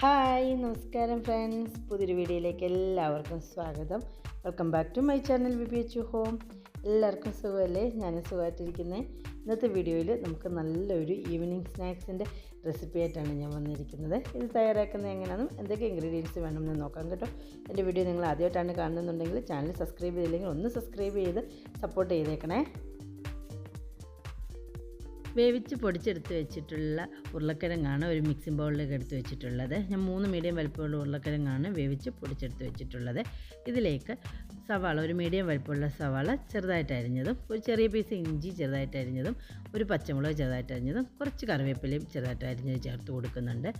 Hi നമസ്കാരം friends പുതിയൊരു വീഡിയോയിലേക്ക് എല്ലാവർക്കും സ്വാഗതം. Welcome back to my channel V B H home എല്ലാവർക്കും സുഖമല്ലേ? ഞാൻ സുഖമായിട്ടിരിക്കുന്നത് ഇന്നത്തെ വീഡിയോയിൽ നമുക്ക് നല്ലൊരു ഈവനിങ് സ്നാക്സിന്റെ റെസിപ്പി ആയിട്ടാണ് ഞാൻ വന്നിരിക്കുന്നത്. ഇത് തയ്യാറാക്കുന്നത് എങ്ങനെയാണെന്നും എന്തൊക്കെ ഇൻഗ്രീഡിയൻസ് വേണമെന്ന് നോക്കാം കേട്ടോ. എന്റെ വീഡിയോ നിങ്ങൾ ആദ്യമായിട്ടാണ് കാണുന്നുണ്ടെങ്കിൽ ചാനൽ സബ്സ്ക്രൈബ് ചെയ്തില്ലെങ്കിൽ ഒന്ന് സബ്സ്ക്രൈബ് ചെയ്ത് സപ്പോർട്ട് ചെയ്തേക്കണേ. വേവിച്ച് പൊടിച്ചെടുത്ത് വെച്ചിട്ടുള്ള ഉരുളക്കിഴങ്ങാണ് ഒരു മിക്സിംഗ് ബൗളിലേക്ക് എടുത്ത് വെച്ചിട്ടുള്ളത്. ഞാൻ മൂന്ന് മീഡിയം വലുപ്പമുള്ള ഉരുളക്കിഴങ്ങാണ് വേവിച്ച് പൊടിച്ചെടുത്ത് വെച്ചിട്ടുള്ളത്. ഇതിലേക്ക് സവാള ഒരു മീഡിയം വലുപ്പമുള്ള സവാള ചെറുതായിട്ട് അരിഞ്ഞതും ഒരു ചെറിയ പീസ് ഇഞ്ചി ചെറുതായിട്ട് അരിഞ്ഞതും ഒരു പച്ചമുളക് ചെറുതായിട്ട് അരിഞ്ഞതും കുറച്ച് കറിവേപ്പിലയും ചെറുതായിട്ട് അരിഞ്ഞത് ചേർത്ത് കൊടുക്കുന്നുണ്ട്.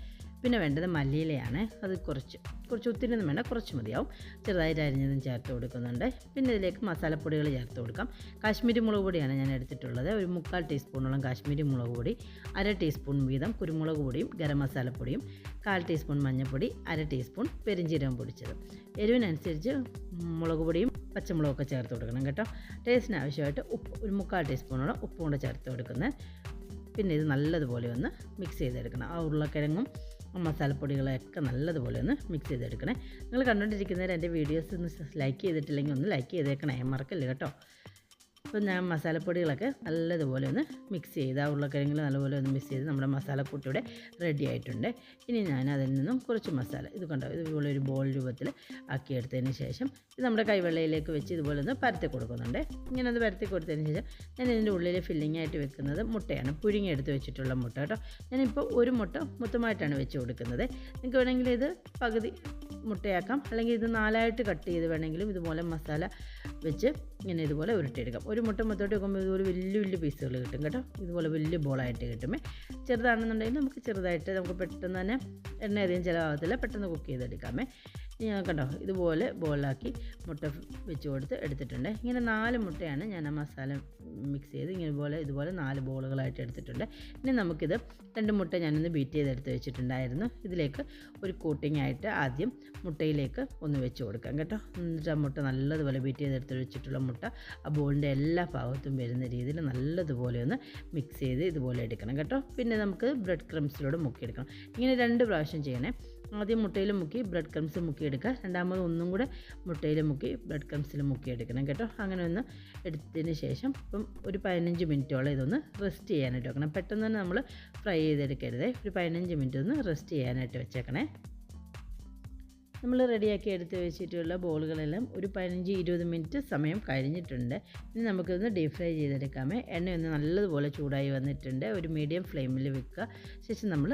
പിന്നെ വേണ്ടത് മല്ലിയിലയാണ്. അത് കുറച്ച് കുറച്ച് ഒത്തിരി ഒന്നും വേണ്ട കുറച്ച് മതിയാവും. ചെറുതായിട്ട് അരിഞ്ഞതും ചേർത്ത് കൊടുക്കുന്നുണ്ട്. പിന്നെ ഇതിലേക്ക് മസാലപ്പൊടികൾ ചേർത്ത് കൊടുക്കാം. കാശ്മീരി മുളക് പൊടിയാണ് ഞാൻ എടുത്തിട്ടുള്ളത്. ഒരു മുക്കാൽ ടീസ്പൂണോളം കാശ്മീരി മുളക് പൊടി അര ടീസ്പൂൺ വീതം കുരുമുളക് പൊടിയും ഗരം മസാലപ്പൊടിയും കാൽ ടീസ്പൂൺ മഞ്ഞൾപ്പൊടി അര ടീസ്പൂൺ പെരിഞ്ചീരകം പൊടിച്ചത്. എരിവിനനുസരിച്ച് മുളക് പൊടിയും പച്ചമുളകൊക്കെ ചേർത്ത് കൊടുക്കണം കേട്ടോ. ടേസ്റ്റിന് ആവശ്യമായിട്ട് ഉപ്പ് ഒരു മുക്കാൽ ടീസ്പൂണോളം ഉപ്പും കൂടെ ചേർത്ത് കൊടുക്കുന്നത്. പിന്നെ ഇത് നല്ലതുപോലെ ഒന്ന് മിക്സ് ചെയ്തെടുക്കണം. ആ ഉരുളക്കിഴങ്ങും മസാലപ്പൊടികളൊക്കെ നല്ലതുപോലെ ഒന്ന് മിക്സ് ചെയ്തെടുക്കണേ. നിങ്ങൾ കണ്ടുകൊണ്ടിരിക്കുന്നവർ എന്റെ വീഡിയോസ് ഒന്ന് ലൈക്ക് ചെയ്തിട്ടില്ലെങ്കിൽ ഒന്ന് ലൈക്ക് ചെയ്തേക്കണേ. മറക്കല്ലേ കേട്ടോ. അപ്പോൾ ഞാൻ മസാലപ്പൊടികളൊക്കെ നല്ലതുപോലെ ഒന്ന് മിക്സ് ചെയ്ത് ആ ഉരുളക്കിഴങ്ങിൽ നല്ലപോലെ ഒന്ന് മിക്സ് ചെയ്ത് നമ്മുടെ മസാലക്കൂട്ടിയുടെ റെഡി ആയിട്ടുണ്ട്. ഇനി ഞാൻ അതിൽ നിന്നും കുറച്ച് മസാല ഇത് കണ്ടോ? ഇതുപോലെ ഒരു ബോൾ രൂപത്തിൽ ആക്കിയെടുത്തതിന് ശേഷം ഇത് നമ്മുടെ കൈവെള്ളയിലേക്ക് വെച്ച് ഇതുപോലെ ഒന്ന് പരത്തി കൊടുക്കുന്നുണ്ട്. ഇങ്ങനെ ഒന്ന് പരത്തി കൊടുത്തതിന് ശേഷം ഞാൻ ഇതിന്റെ ഉള്ളിൽ ഫില്ലിംഗ് ആയിട്ട് വെക്കുന്നത് മുട്ടയാണ്. പുഴുങ്ങി എടുത്ത് വെച്ചിട്ടുള്ള മുട്ട കേട്ടോ. ഞാനിപ്പോൾ ഒരു മുട്ട മൊത്തമായിട്ടാണ് വെച്ച് കൊടുക്കുന്നത്. നിങ്ങൾക്ക് വേണമെങ്കിൽ ഇത് പകുതി മുട്ടയാക്കാം. അല്ലെങ്കിൽ ഇത് നാലായിട്ട് കട്ട് ചെയ്ത് വേണമെങ്കിലും ഇതുപോലെ മസാല വെച്ച് ഇങ്ങനെ ഇതുപോലെ ഉരുട്ടിയെടുക്കാം. ഒരു മുട്ട മൊത്തോട്ട് വെക്കുമ്പോൾ ഇതുപോലെ വലിയ വലിയ പീസുകൾ കിട്ടും കേട്ടോ. ഇതുപോലെ വലിയ ബോളായിട്ട് കിട്ടുമേ. ചെറുതാണെന്നുണ്ടെങ്കിൽ നമുക്ക് ചെറുതായിട്ട് നമുക്ക് പെട്ടെന്ന് തന്നെ എണ്ണ അധികം ചിലവാകത്തില്ല. പെട്ടെന്ന് കുക്ക് ചെയ്തെടുക്കാമേ. ഇനി കണ്ടോ ഇതുപോലെ ബോളാക്കി മുട്ട വെച്ച് കൊടുത്ത് എടുത്തിട്ടുണ്ട്. ഇങ്ങനെ നാല് മുട്ടയാണ് ഞാൻ ആ മസാല മിക്സ് ചെയ്ത് ഇങ്ങനെ പോലെ ഇതുപോലെ നാല് ബോളുകളായിട്ട് എടുത്തിട്ടുണ്ട്. ഇനി നമുക്കിത് രണ്ട് മുട്ട ഞാനൊന്ന് ബീറ്റ് ചെയ്തെടുത്ത് വെച്ചിട്ടുണ്ടായിരുന്നു. ഇതിലേക്ക് ഒരു കോട്ടിംഗ് ആയിട്ട് ആദ്യം മുട്ടയിലേക്ക് ഒന്ന് വെച്ച് കൊടുക്കാം കേട്ടോ. എന്നിട്ട് ആ മുട്ട നല്ലതുപോലെ ബീറ്റ് ചെയ്തെടുത്ത് വെച്ചിട്ടുള്ള മുട്ട ആ ബോളിന്റെ എല്ലാ ഭാഗത്തും വരുന്ന രീതിയിൽ നല്ലതുപോലെ ഒന്ന് മിക്സ് ചെയ്ത് ഇതുപോലെ എടുക്കണം കേട്ടോ. പിന്നെ നമുക്ക് ബ്രെഡ് ക്രംസിലൂടെ മുക്കിയെടുക്കണം. ഇങ്ങനെ രണ്ട് പ്രാവശ്യം ചെയ്യണേ. ആദ്യം മുട്ടയിൽ മുക്കി ബ്രെഡ് ക്രംസ് മുക്കിയെടുക്കുക. രണ്ടാമത് ഒന്നും കൂടെ മുട്ടയിൽ മുക്കി ബ്രെഡ് ക്രംസിൽ മുക്കിയെടുക്കണം കേട്ടോ. അങ്ങനെ ഒന്ന് എടുത്തതിന് ശേഷം ഇപ്പം ഒരു പതിനഞ്ച് മിനിറ്റോളം ഇതൊന്ന് റെസ്റ്റ് ചെയ്യാനായിട്ട് വെക്കണം. പെട്ടെന്ന് തന്നെ നമ്മൾ ഫ്രൈ ചെയ്തെടുക്കരുതേ. ഒരു പതിനഞ്ച് മിനിറ്റ് ഒന്ന് റെസ്റ്റ് ചെയ്യാനായിട്ട് വെച്ചേക്കണേ. നമ്മൾ റെഡിയാക്കി എടുത്ത് വെച്ചിട്ടുള്ള ബോളുകളെല്ലാം ഒരു പതിനഞ്ച് ഇരുപത് മിനിറ്റ് സമയം കഴിഞ്ഞിട്ടുണ്ട്. ഇനി നമുക്കൊന്ന് ഡീപ് ഫ്രൈ ചെയ്തെടുക്കാമേ. എണ്ണയൊന്ന് നല്ലതുപോലെ ചൂടായി വന്നിട്ടുണ്ട്. ഒരു മീഡിയം ഫ്ലെയിമിൽ വെക്കുക. ശേഷം നമ്മൾ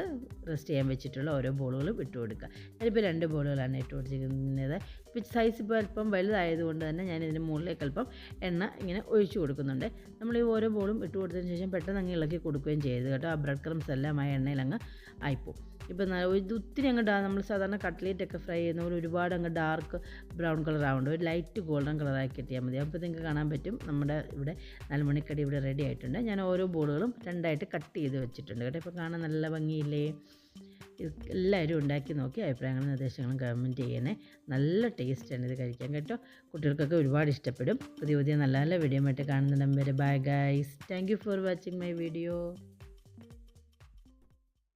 റെസ്റ്റ് ചെയ്യാൻ വെച്ചിട്ടുള്ള ഓരോ ബോളുകളും ഇട്ട് കൊടുക്കുക. ഞാനിപ്പോൾ രണ്ട് ബോളുകളാണ് ഇട്ട് കൊടുത്തിരിക്കുന്നത്. ഇപ്പോൾ സൈസ് ഇപ്പോൾ അല്പം വലുതായതുകൊണ്ട് തന്നെ ഞാൻ ഇതിന് മുകളിലേക്ക് അല്പം എണ്ണ ഇങ്ങനെ ഒഴിച്ചു കൊടുക്കുന്നുണ്ട്. നമ്മൾ ഈ ഓരോ ബോളും ഇട്ട് കൊടുത്തതിന് ശേഷം പെട്ടെന്ന് അങ്ങ് ഇളക്കി കൊടുക്കുകയും ചെയ്തു കേട്ടോ. ആ ബ്രെഡ് ക്രംസ് എല്ലാം ആ എണ്ണയിൽ അങ്ങ് ആയിപ്പോവും. ഇപ്പോൾ ഇത് ഒത്തിരി അങ്ങ് നമ്മൾ സാധാരണ കട്ട്ലേറ്റൊക്കെ ഫ്രൈ ചെയ്യുന്ന പോലെ ഒരുപാട് അങ്ങ് ഡാർക്ക് ബ്രൗൺ കളർ ആവേണ്ട ഒരു ലൈറ്റ് ഗോൾഡൻ കളറാക്കി കിട്ടിയാൽ മതി. അപ്പോൾ നിങ്ങൾക്ക് കാണാൻ പറ്റും. നമ്മുടെ ഇവിടെ നാലുമണിക്കടി ഇവിടെ റെഡി ആയിട്ടുണ്ട്. ഞാൻ ഓരോ ബോളുകളും രണ്ടായിട്ട് കട്ട് ചെയ്ത് വെച്ചിട്ടുണ്ട് കേട്ടോ. ഇപ്പോൾ കാണാൻ നല്ല ഭംഗിയില്ലേ? എല്ലാവരും ഉണ്ടാക്കി നോക്കി അഭിപ്രായങ്ങളും നിർദ്ദേശങ്ങളും കമന്റ് ചെയ്യണേ. നല്ല ടേസ്റ്റാണ് ഇത് കഴിക്കാൻ കേട്ടോ. കുട്ടികൾക്കൊക്കെ ഒരുപാട് ഇഷ്ടപ്പെടും. പുതിയ പുതിയ നല്ല നല്ല വീഡിയോ ആയിട്ട് കാണുന്നുണ്ടെങ്കിൽ bye guys thank for watching my video